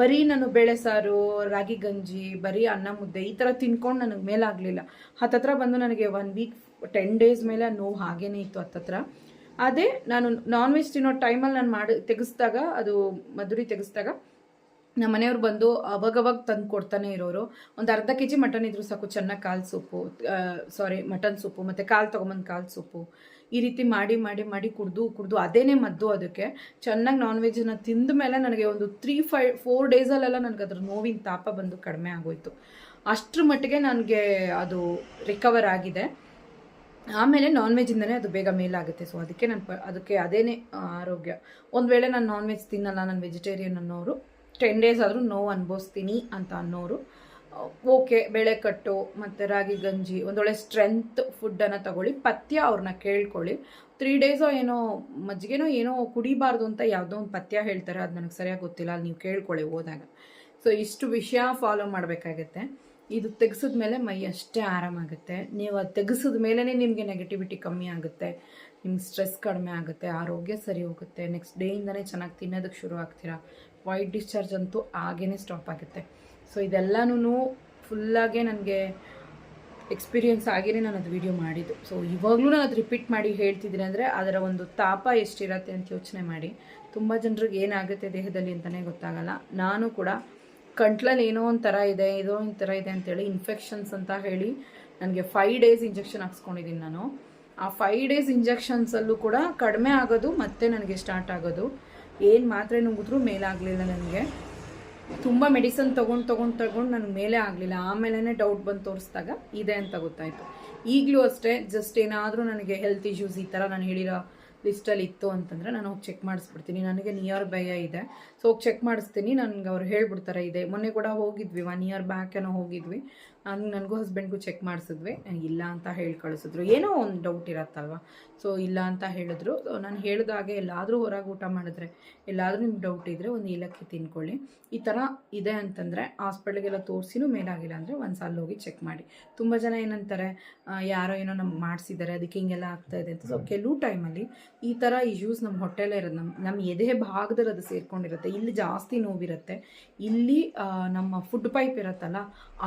Speaker 1: ಬರೀ ನಾನು ಬೇಳೆ ಸಾರು, ರಾಗಿ ಗಂಜಿ, ಬರೀ ಅನ್ನ ಮುದ್ದೆ ಈ ಥರ ತಿನ್ಕೊಂಡು ನನಗೆ ಮೇಲಾಗಲಿಲ್ಲ. ಹತ್ತತ್ರ ಬಂದು ನನಗೆ ಒನ್ ವೀಕ್ ಟೆನ್ ಡೇಸ್ ಮೇಲೆ ನೋವು ಹಾಗೇನೇ ಇತ್ತು ಹತ್ತತ್ರ. ಅದೇ ನಾನು ನಾನ್ ವೆಜ್ ತಿನ್ನೋ ಟೈಮಲ್ಲಿ ನಾನು ಮಾಡಿ, ತೆಗೆಸ್ದಾಗ, ಅದು ಮಧುರಿ ತೆಗೆಸ್ದಾಗ ನಮ್ಮ ಮನೆಯವ್ರು ಬಂದು ಅವಾಗವಾಗ ತಂದು ಕೊಡ್ತಾನೆ ಇರೋರು. ಒಂದು ಅರ್ಧ ಕೆ ಜಿ ಮಟನ್ ಇದ್ರು ಸಾಕು, ಚೆನ್ನಾಗಿ ಕಾಲು ಸೊಪ್ಪು ಸಾರಿ ಮಟನ್ ಸೊಪ್ಪು ಮತ್ತು ಕಾಲು ತೊಗೊಂಬಂದು ಕಾಲು ಸೊಪ್ಪು ಈ ರೀತಿ ಮಾಡಿ ಮಾಡಿ ಮಾಡಿ ಕುಡ್ದು ಕುಡ್ದು ಅದೇನೇ ಮದ್ದು ಅದಕ್ಕೆ, ಚೆನ್ನಾಗಿ ನಾನ್ ವೆಜ್ನ ತಿಂದ ಮೇಲೆ ನನಗೆ ಒಂದು ತ್ರೀ ಫೈ ಫೋರ್ ಡೇಸಲ್ಲೆಲ್ಲ ನನಗೆ ಅದ್ರ ನೋವಿನ ತಾಪ ಬಂದು ಕಡಿಮೆ ಆಗೋಯ್ತು. ಅಷ್ಟ್ರ ಮಟ್ಟಿಗೆ ನನಗೆ ಅದು ರಿಕವರ್ ಆಗಿದೆ. ಆಮೇಲೆ ನಾನ್ ವೆಜ್ಜಿಂದನೇ ಅದು ಬೇಗ ಮೇಲಾಗುತ್ತೆ. ಸೊ ಅದಕ್ಕೆ ನಾನು ಅದಕ್ಕೆ ಅದೇನೇ ಆರೋಗ್ಯ. ಒಂದು ವೇಳೆ ನಾನು ನಾನ್ ವೆಜ್ ತಿನ್ನಲ್ಲ, ನಾನು ವೆಜಿಟೇರಿಯನ್ ಅನ್ನೋರು ಟೆನ್ ಡೇಸ್ ಆದರೂ ನೋವು ಅನುಭವಿಸ್ತೀನಿ ಅಂತ ಅನ್ನೋರು ಓಕೆ ಬೇಳೆಕಟ್ಟು ಮತ್ತು ರಾಗಿ ಗಂಜಿ, ಒಂದೊಳ್ಳೆ ಸ್ಟ್ರೆಂತ್ ಫುಡ್ಡನ್ನು ತಗೊಳ್ಳಿ, ಪಥ್ಯ ಅವ್ರನ್ನ ಕೇಳ್ಕೊಳ್ಳಿ. ತ್ರೀ ಡೇಸೋ ಏನೋ, ಮಜ್ಜಿಗೆನೋ ಏನೋ ಕುಡಿಬಾರ್ದು ಅಂತ ಯಾವುದೋ ಒಂದು ಪಥ್ಯ ಹೇಳ್ತಾರೆ, ಅದು ನನಗೆ ಸರಿಯಾಗಿ ಗೊತ್ತಿಲ್ಲ ಅಲ್ಲಿ ನೀವು ಕೇಳ್ಕೊಳ್ಳಿ ಹೋದಾಗ. ಸೊ ಇಷ್ಟು ವಿಷಯ ಫಾಲೋ ಮಾಡಬೇಕಾಗತ್ತೆ. ಇದು ತೆಗೆಸಿದ ಮೇಲೆ ಮೈ ಅಷ್ಟೇ ಆರಾಮಾಗುತ್ತೆ. ನೀವು ಅದು ತೆಗೆಸಿದ ಮೇಲೇ ನಿಮಗೆ ನೆಗೆಟಿವಿಟಿ ಕಮ್ಮಿ ಆಗುತ್ತೆ, ನಿಮ್ಗೆ ಸ್ಟ್ರೆಸ್ ಕಡಿಮೆ ಆಗುತ್ತೆ, ಆರೋಗ್ಯ ಸರಿ ಹೋಗುತ್ತೆ ನೆಕ್ಸ್ಟ್ ಡೇಯಿಂದನೇ ಚೆನ್ನಾಗಿ ತಿನ್ನೋದಕ್ಕೆ ಶುರು ಆಗ್ತೀರಾ. ವೈಟ್ ಡಿಸ್ಚಾರ್ಜ್ ಅಂತೂ ಹಾಗೇ ಸ್ಟಾಪ್ ಆಗುತ್ತೆ. ಸೊ ಇದೆಲ್ಲನೂ ಫುಲ್ಲಾಗೆ ನನಗೆ ಎಕ್ಸ್ಪೀರಿಯೆನ್ಸ್ ಆಗಿರೇ ನಾನು ಅದು ವಿಡಿಯೋ ಮಾಡಿದ್ದು. ಸೊ ಇವಾಗಲೂ ನಾನು ಅದು ರಿಪೀಟ್ ಮಾಡಿ ಹೇಳ್ತಿದ್ದೀನಿ ಅಂದರೆ ಅದರ ಒಂದು ತಾಪ ಎಷ್ಟಿರತ್ತೆ ಅಂತ ಯೋಚನೆ ಮಾಡಿ. ತುಂಬ ಜನರಿಗೆ ಏನಾಗುತ್ತೆ ದೇಹದಲ್ಲಿ ಅಂತಲೇ ಗೊತ್ತಾಗಲ್ಲ. ನಾನು ಕೂಡ ಕಂಟ್ಲಲ್ಲಿ ಏನೋ ಒಂಥರ ಇದೆ, ಏನೋ ಒಂಥರ ಇದೆ ಅಂತೇಳಿ ಇನ್ಫೆಕ್ಷನ್ಸ್ ಅಂತ ಹೇಳಿ ನನಗೆ ಫೈವ್ ಡೇಸ್ ಇಂಜೆಕ್ಷನ್ ಹಾಕ್ಸ್ಕೊಂಡಿದ್ದೀನಿ ನಾನು. ಆ ಫೈವ್ ಡೇಸ್ ಇಂಜೆಕ್ಷನ್ಸಲ್ಲೂ ಕೂಡ ಕಡಿಮೆ ಆಗೋದು ಮತ್ತೆ ನನಗೆ ಸ್ಟಾರ್ಟ್ ಆಗೋದು. ಏನು ಮಾತ್ರೆ ನುಂಗಿದ್ರೂ ಮೇಲಾಗಲಿಲ್ಲ ನನಗೆ. ತುಂಬ ಮೆಡಿಸನ್ ತೊಗೊಂಡು ತೊಗೊಂಡು ತೊಗೊಂಡು ನನಗೆ ಮೇಲೆ ಆಗಲಿಲ್ಲ. ಆಮೇಲೆ ಡೌಟ್ ಬಂದು ತೋರಿಸಿದಾಗ ಇದೆ ಅಂತ ಗೊತ್ತಾಯಿತು. ಈಗಲೂ ಅಷ್ಟೇ ಜಸ್ಟ್ ಏನಾದರೂ ನನಗೆ ಹೆಲ್ತ್ ಇಶ್ಯೂಸ್ ಈ ಥರ ನಾನು ಹೇಳಿರೋ ಲಿಸ್ಟಲ್ಲಿ ಇತ್ತು ಅಂತಂದರೆ ನಾನು ಹೋಗಿ ಚೆಕ್ ಮಾಡಿಸ್ಬಿಡ್ತೀನಿ. ನನಗೆ ನಿಯರ್ ಬೈ ಇದೆ. ಸೊ ಹೋಗಿ ಚೆಕ್ ಮಾಡಿಸ್ತೀನಿ. ನನಗೆ ಅವ್ರು ಹೇಳ್ಬಿಡ್ತಾರೆ ಇದೆ. ಮೊನ್ನೆ ಕೂಡ ಹೋಗಿದ್ವಿ. ಒನ್ ಇಯರ್ ಬ್ಯಾಕ್ ಏನೋ ಹೋಗಿದ್ವಿ. ನಾನು ನನಗೂ ಹಸ್ಬೆಂಡ್ಗೂ ಚೆಕ್ ಮಾಡಿಸಿದ್ವಿ. ಇಲ್ಲ ಅಂತ ಹೇಳಿ ಕಳಿಸಿದ್ರು. ಏನೋ ಒಂದು ಡೌಟ್ ಇರತ್ತಲ್ವ? ಸೊ ಇಲ್ಲ ಅಂತ ಹೇಳಿದ್ರು. ಸೊ ನಾನು ಹೇಳಿದಾಗೆ ಎಲ್ಲಾದರೂ ಹೊರಗೆ ಊಟ ಮಾಡಿದ್ರೆ ಎಲ್ಲಾದರೂ ನಿಮ್ಗೆ ಡೌಟ್ ಇದ್ದರೆ ಒಂದು ಏಲಕ್ಕಿ ತಿನ್ಕೊಳ್ಳಿ. ಈ ಥರ ಇದೆ ಅಂತಂದರೆ ಹಾಸ್ಪಿಟ್ಲಿಗೆಲ್ಲ ತೋರಿಸಿನೂ ಮೇಲಾಗಿಲ್ಲ ಅಂದರೆ ಒಂದು ಸಲ ಹೋಗಿ ಚೆಕ್ ಮಾಡಿ. ತುಂಬ ಜನ ಏನಂತಾರೆ ಯಾರೋ ಏನೋ ನಮ್ಗೆ ಮಾಡಿಸಿದ್ದಾರೆ ಅದಕ್ಕೆ ಹಿಂಗೆಲ್ಲ ಆಗ್ತಾ ಇದೆ ಅಂತ. ಸೊ ಕೆಲವು ಟೈಮಲ್ಲಿ ಈ ಥರ ಇಶ್ಯೂಸ್ ನಮ್ಮ ಹೊಟ್ಟೆಲೇ ಇರೋದು ನಮ್ಮ ನಮ್ಮ ಎದೆ ಭಾಗದಲ್ಲಿ ಅದು ಸೇರ್ಕೊಂಡಿರುತ್ತೆ. ಇಲ್ಲಿ ಜಾಸ್ತಿ ನೋವಿರುತ್ತೆ. ಇಲ್ಲಿ ನಮ್ಮ ಫುಡ್ ಪೈಪ್ ಇರುತ್ತಲ್ಲ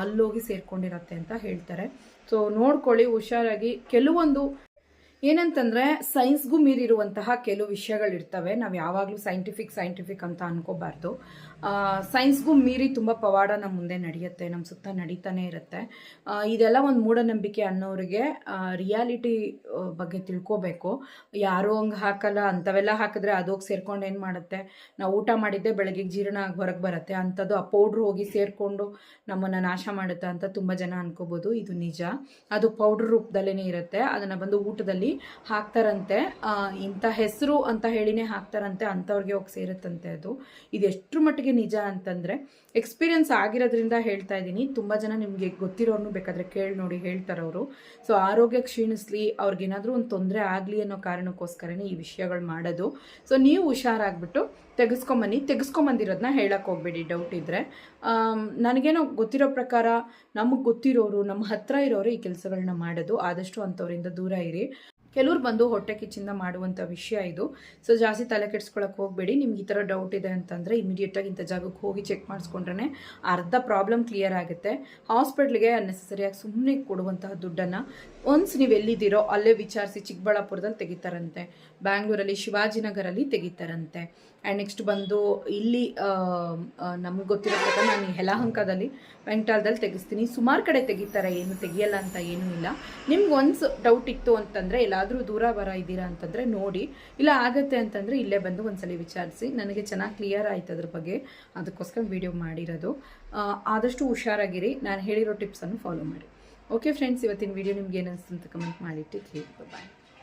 Speaker 1: ಅಲ್ಲೋಗಿ ಸೇರ್ಕೊಂಡಿರತ್ತೆ ಅಂತ ಹೇಳ್ತಾರೆ. ಸೊ ನೋಡ್ಕೊಳ್ಳಿ ಹುಷಾರಾಗಿ. ಕೆಲವೊಂದು ಏನಂತಂದರೆ ಸೈನ್ಸ್ಗೂ ಮೀರಿರುವಂತಹ ಕೆಲವು ವಿಷಯಗಳಿರ್ತವೆ. ನಾವು ಯಾವಾಗಲೂ ಸೈಂಟಿಫಿಕ್ ಸೈಂಟಿಫಿಕ್ ಅಂತ ಅನ್ಕೋಬಾರ್ದು. ಸೈನ್ಸ್ಗೂ ಮೀರಿ ತುಂಬ ಪವಾಡ ನಮ್ಮ ಮುಂದೆ ನಡೆಯುತ್ತೆ ನಮ್ಮ ಸುತ್ತ ನಡೀತಾನೆ ಇರುತ್ತೆ. ಇದೆಲ್ಲ ಒಂದು ಮೂಢನಂಬಿಕೆ ಅನ್ನೋರಿಗೆ ರಿಯಾಲಿಟಿ ಬಗ್ಗೆ ತಿಳ್ಕೋಬೇಕು. ಯಾರೋ ಹಂಗೆ ಹಾಕಲ್ಲ, ಅಂಥವೆಲ್ಲ ಹಾಕಿದ್ರೆ ಅದೋಗಿ ಸೇರ್ಕೊಂಡು ಏನು ಮಾಡುತ್ತೆ? ನಾವು ಊಟ ಮಾಡಿದ್ದೆ ಬೆಳಗ್ಗೆ ಜೀರ್ಣ ಆಗಿ ಹೊರಗೆ ಬರುತ್ತೆ. ಅಂಥದ್ದು ಆ ಪೌಡ್ರ್ ಹೋಗಿ ಸೇರಿಕೊಂಡು ನಮ್ಮನ್ನು ನಾಶ ಮಾಡುತ್ತೆ ಅಂತ ತುಂಬ ಜನ ಅನ್ಕೋಬೋದು. ಇದು ನಿಜ. ಅದು ಪೌಡ್ರ್ ರೂಪದಲ್ಲೇ ಇರುತ್ತೆ. ಅದನ್ನು ಬಂದು ಊಟದಲ್ಲಿ ಹಾಕ್ತಾರಂತೆ. ಆ, ಇಂಥ ಹೆಸರು ಅಂತ ಹೇಳಿನೇ ಹಾಕ್ತಾರಂತೆ ಅಂಥವ್ರಿಗೆ ಹೋಗಿ ಸೇರುತ್ತಂತೆ ಅದು. ಇದು ಎಷ್ಟರ ಮಟ್ಟಿಗೆ ನಿಜ ಅಂತಂದರೆ ಎಕ್ಸ್ಪೀರಿಯನ್ಸ್ ಆಗಿರೋದ್ರಿಂದ ಹೇಳ್ತಾ ಇದ್ದೀನಿ. ತುಂಬ ಜನ ನಿಮಗೆ ಗೊತ್ತಿರೋರ್ನು ಬೇಕಾದರೆ ಕೇಳಿ ನೋಡಿ ಹೇಳ್ತಾರೆ ಅವರು. ಸೊ ಆರೋಗ್ಯ ಕ್ಷೀಣಿಸ್ಲಿ ಅವ್ರಿಗೇನಾದರೂ ಒಂದು ತೊಂದರೆ ಆಗಲಿ ಅನ್ನೋ ಕಾರಣಕ್ಕೋಸ್ಕರನೇ ಈ ವಿಷಯಗಳು ಮಾಡೋದು. ಸೊ ನೀವು ಹುಷಾರಾಗ್ಬಿಟ್ಟು ತೆಗೆಸ್ಕೊಂಬನ್ನಿ. ತೆಗೆಸ್ಕೊಂಬಂದಿರೋದನ್ನ ಹೇಳಕ್ಕೆ ಹೋಗ್ಬೇಡಿ ಡೌಟ್ ಇದ್ದರೆ ನನಗೇನೋ ಗೊತ್ತಿರೋ ಪ್ರಕಾರ ನಮಗೆ ಗೊತ್ತಿರೋರು ನಮ್ಮ ಹತ್ರ ಇರೋರು ಈ ಕೆಲಸಗಳನ್ನ ಮಾಡೋದು. ಆದಷ್ಟು ಅಂಥವ್ರಿಂದ ದೂರ ಇರಿ. ಕೆಲವ್ರು ಬಂದು ಹೊಟ್ಟೆ ಕಿಚ್ಚಿಂದ ಮಾಡುವಂಥ ವಿಷಯ ಇದು. ಸೊ ಜಾಸ್ತಿ ತಲೆ ಕೆಡ್ಸ್ಕೊಳಕ್ಕೆ ಹೋಗಬೇಡಿ. ನಿಮ್ಗೆ ಈ ಥರ ಡೌಟ್ ಇದೆ ಅಂತಂದರೆ ಇಮಿಡಿಯೇಟಾಗಿ ಇಂಥ ಜಾಗಕ್ಕೆ ಹೋಗಿ ಚೆಕ್ ಮಾಡಿಸ್ಕೊಂಡ್ರೆ ಅರ್ಧ ಪ್ರಾಬ್ಲಮ್ ಕ್ಲಿಯರ್ ಆಗುತ್ತೆ. ಹಾಸ್ಪಿಟ್ಲಿಗೆ ಅನ್ನೆಸರಿಯಾಗಿ ಸುಮ್ಮನೆ ಕೊಡುವಂತಹ ದುಡ್ಡನ್ನು ಒನ್ಸ್ ನೀವು ಎಲ್ಲಿದ್ದೀರೋ ಅಲ್ಲೇ ವಿಚಾರಿಸಿ ಚಿಕ್ಕಬಳ್ಳಾಪುರದಲ್ಲಿ ತೆಗಿತಾರಂತೆ. ಬ್ಯಾಂಗ್ಳೂರಲ್ಲಿ ಶಿವಾಜಿನಗರಲ್ಲಿ ತೆಗಿತಾರಂತೆ. ಆ್ಯಂಡ್ ನೆಕ್ಸ್ಟ್ ಬಂದು ಇಲ್ಲಿ ನಮಗೆ ಗೊತ್ತಿರೋ ಪ್ರಕಾರ ನಾನು ಯಲಹಂಕದಲ್ಲಿ ವೆಂಕಟಾಲದಲ್ಲಿ ತೆಗೆಸ್ತೀನಿ. ಸುಮಾರು ಕಡೆ ತೆಗಿತಾರೆ, ಏನು ತೆಗಿಯಲ್ಲ ಅಂತ ಏನೂ ಇಲ್ಲ. ನಿಮ್ಗೆ ಒನ್ಸ್ ಡೌಟ್ ಇತ್ತು ಅಂತಂದರೆ, ಎಲ್ಲಾದರೂ ದೂರ ಬರ ಇದ್ದೀರಾ ಅಂತಂದರೆ ನೋಡಿ. ಇಲ್ಲ ಆಗತ್ತೆ ಅಂತಂದರೆ ಇಲ್ಲೇ ಬಂದು ಒಂದ್ಸಲ ವಿಚಾರಿಸಿ. ನನಗೆ ಚೆನ್ನಾಗಿ ಕ್ಲಿಯರ್ ಆಯ್ತು ಅದ್ರ ಬಗ್ಗೆ. ಅದಕ್ಕೋಸ್ಕರ ವಿಡಿಯೋ ಮಾಡಿರೋದು. ಆದಷ್ಟು ಹುಷಾರಾಗಿರಿ. ನಾನು ಹೇಳಿರೋ ಟಿಪ್ಸನ್ನು ಫಾಲೋ ಮಾಡಿ. ಓಕೆ ಫ್ರೆಂಡ್ಸ್ ಇವತ್ತಿನ ವಿಡಿಯೋ ನಿಮ್ಗೆ ಏನು ಅನಿಸ್ತು ಅಂತ ಕಮೆಂಟ್ ಮಾಡಿಟ್ಟು ಬಾಯ್